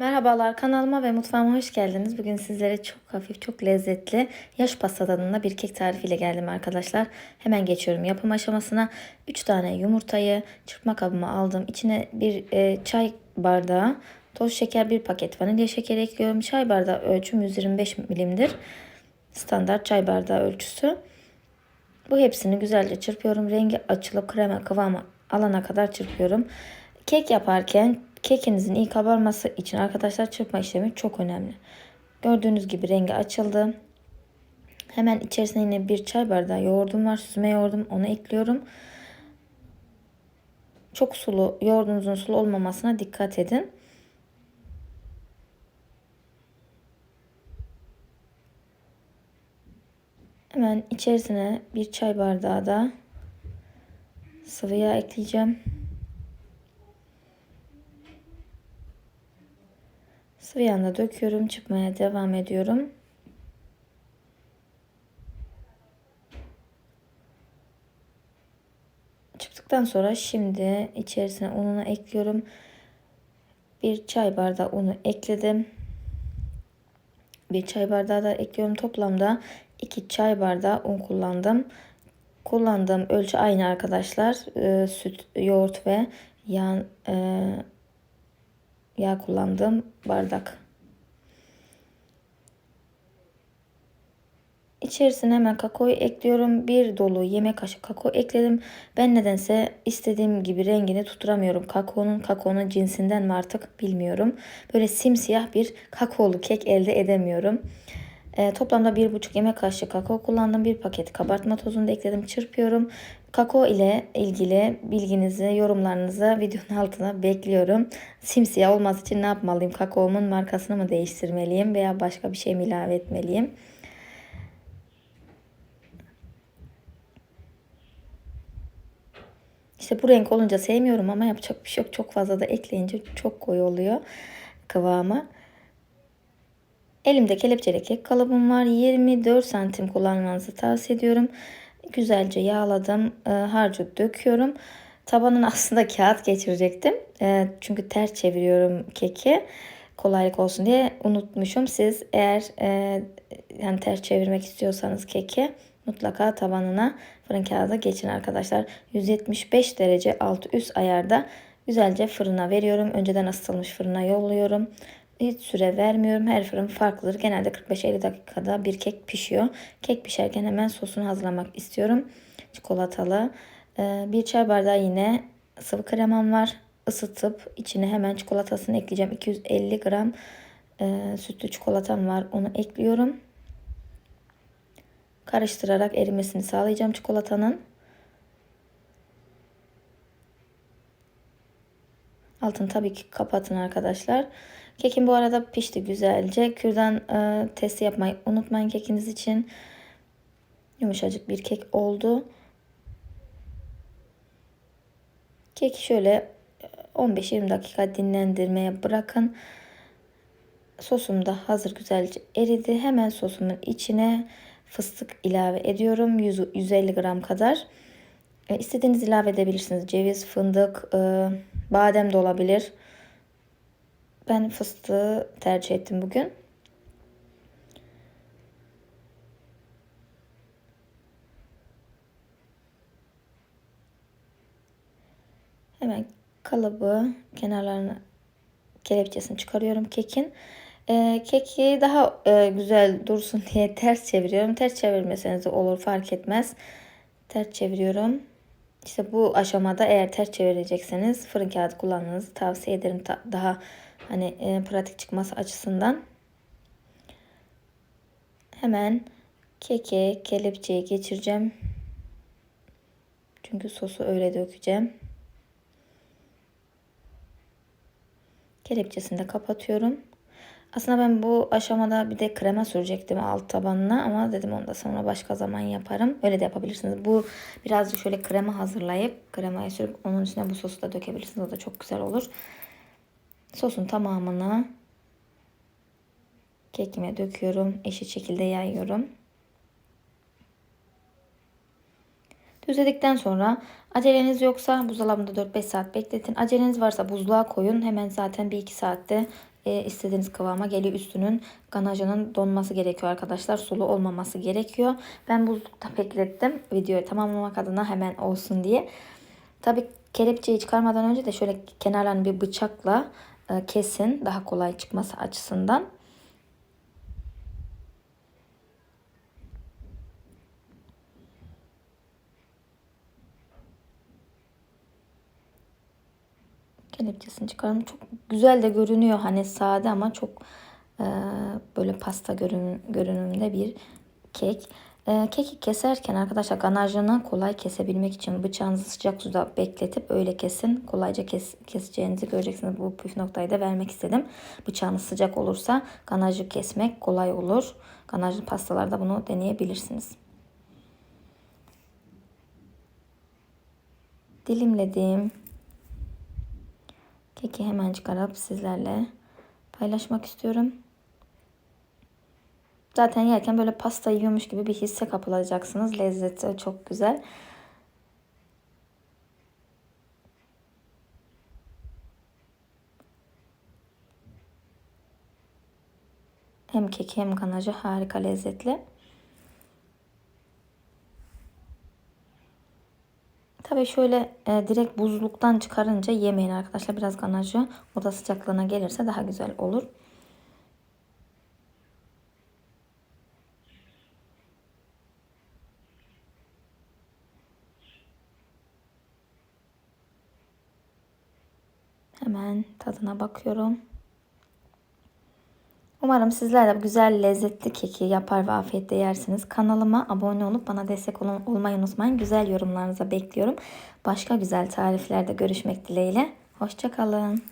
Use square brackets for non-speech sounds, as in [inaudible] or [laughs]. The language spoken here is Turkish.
Merhabalar kanalıma ve mutfağıma hoş geldiniz. Bugün sizlere çok hafif, çok lezzetli yaş pasta tadında bir kek tarifiyle geldim arkadaşlar. Hemen geçiyorum yapım aşamasına. 3 tane yumurtayı çırpma kabıma aldım. İçine bir e, çay bardağı toz şeker, bir paket vanilya şekeri ekliyorum. Çay bardağı ölçüm 125 milimdir. Standart çay bardağı ölçüsü. Bu hepsini güzelce çırpıyorum. Rengi açılıp krema kıvamı alana kadar çırpıyorum. Kek yaparken kekinizin iyi kabarması için arkadaşlar çırpma işlemi çok önemli. Gördüğünüz gibi rengi açıldı. Hemen içerisine yine bir çay bardağı yoğurdum var. Süzme yoğurdum. Onu ekliyorum. Çok sulu, yoğurdunuzun sulu olmamasına dikkat edin. Hemen içerisine bir çay bardağı da sıvı yağ ekleyeceğim. Sıvı yağını döküyorum. Çıkmaya devam ediyorum. Çıktıktan sonra şimdi içerisine ununu ekliyorum. Bir çay bardağı unu ekledim. Bir çay bardağı da ekliyorum. Toplamda 2 çay bardağı un kullandım. Kullandığım ölçü aynı arkadaşlar. Ee, süt, yoğurt ve yağ, e, yağ kullandığım bardak. İçerisine hemen kakaoyu ekliyorum. Bir dolu yemek kaşığı kakao ekledim. Ben nedense istediğim gibi rengini tutturamıyorum. Kakaonun kakaonun cinsinden mi artık bilmiyorum. Böyle simsiyah bir kakaolu kek elde edemiyorum. E, toplamda 1,5 yemek kaşığı kakao kullandım. Bir paket kabartma tozunu da ekledim. Çırpıyorum. Kakao ile ilgili bilginizi, yorumlarınızı videonun altına bekliyorum. Simsiyah olması için ne yapmalıyım? Kakaomun markasını mı değiştirmeliyim veya başka bir şey mi ilave etmeliyim? İşte bu renk olunca sevmiyorum ama yapacak bir şey yok. Çok fazla da ekleyince çok koyu oluyor kıvamı. Elimde kelepçeli kek kalıbım var. 24 santim kullanmanızı tavsiye ediyorum. Güzelce yağladım. E, harcı döküyorum. Tabanına aslında kağıt geçirecektim. E, çünkü ters çeviriyorum keki. Kolaylık olsun diye unutmuşum. Siz eğer e, yani ters çevirmek istiyorsanız keki mutlaka tabanına fırın kağıdı geçin arkadaşlar. 175 derece alt üst ayarda güzelce fırına veriyorum. Önceden ısıtılmış fırına yolluyorum. Hiç süre vermiyorum. Her fırın farklıdır. Genelde 45-50 dakikada bir kek pişiyor. Kek pişerken hemen sosunu hazırlamak istiyorum. Çikolatalı. Ee, bir çay bardağı yine sıvı kremam var. Isıtıp içine hemen çikolatasını ekleyeceğim. 250 gram e, sütlü çikolatam var. Onu ekliyorum. Karıştırarak erimesini sağlayacağım çikolatanın. Altını tabii ki kapatın arkadaşlar. Kekim bu arada pişti güzelce. Kürdan e, testi yapmayı unutmayın kekiniz için. Yumuşacık bir kek oldu. Keki şöyle 15-20 dakika dinlendirmeye bırakın. Sosum da hazır güzelce eridi. Hemen sosumun içine fıstık ilave ediyorum. 100, 150 gram kadar. E, istediğiniz ilave edebilirsiniz. Ceviz, fındık, e, badem de olabilir. Ben fıstığı tercih ettim bugün. Hemen kalıbı kenarlarını kelepçesini çıkarıyorum kekin. Ee, keki daha e, güzel dursun diye [laughs] ters çeviriyorum. Ters çevirmeseniz de olur fark etmez. Ters çeviriyorum. İşte bu aşamada eğer ters çevirecekseniz fırın kağıdı kullanmanızı tavsiye ederim. Daha hani e, pratik çıkması açısından. Hemen keke kelepçeyi geçireceğim. Çünkü sosu öyle dökeceğim. Kelepçesini de kapatıyorum. Aslında ben bu aşamada bir de krema sürecektim alt tabanına ama dedim onu da sonra başka zaman yaparım. Öyle de yapabilirsiniz. Bu birazcık şöyle krema hazırlayıp kremayı sürüp onun üstüne bu sosu da dökebilirsiniz. O da çok güzel olur. Sosun tamamını kekime döküyorum. Eşit şekilde yayıyorum. Düzledikten sonra aceleniz yoksa buzdolabında 4-5 saat bekletin. Aceleniz varsa buzluğa koyun. Hemen zaten 1-2 saatte e, istediğiniz kıvama geliyor. Üstünün ganajının donması gerekiyor arkadaşlar. Sulu olmaması gerekiyor. Ben buzlukta beklettim. Videoyu tamamlamak adına hemen olsun diye. Tabi kelepçeyi çıkarmadan önce de şöyle kenarlarını bir bıçakla kesin. Daha kolay çıkması açısından. kelepçesini çıkaralım. Çok güzel de görünüyor. Hani sade ama çok e, böyle pasta görün, görünümde bir kek. E, keki keserken arkadaşlar ganajını kolay kesebilmek için bıçağınızı sıcak suda bekletip öyle kesin. Kolayca kes, keseceğinizi göreceksiniz. Bu püf noktayı da vermek istedim. Bıçağınız sıcak olursa ganajı kesmek kolay olur. Ganajlı pastalarda bunu deneyebilirsiniz. Dilimledim. Keki hemen çıkarıp sizlerle paylaşmak istiyorum. Zaten yerken böyle pasta yiyormuş gibi bir hisse kapılacaksınız. Lezzeti çok güzel. Hem keki hem ganajı harika lezzetli. Tabii şöyle e, direkt buzluktan çıkarınca yemeyin arkadaşlar. Biraz ganajı oda sıcaklığına gelirse daha güzel olur. Hemen tadına bakıyorum. Umarım sizler de güzel lezzetli keki yapar ve afiyetle yersiniz. Kanalıma abone olup bana destek ol olmayı unutmayın. Güzel yorumlarınızı bekliyorum. Başka güzel tariflerde görüşmek dileğiyle. Hoşçakalın.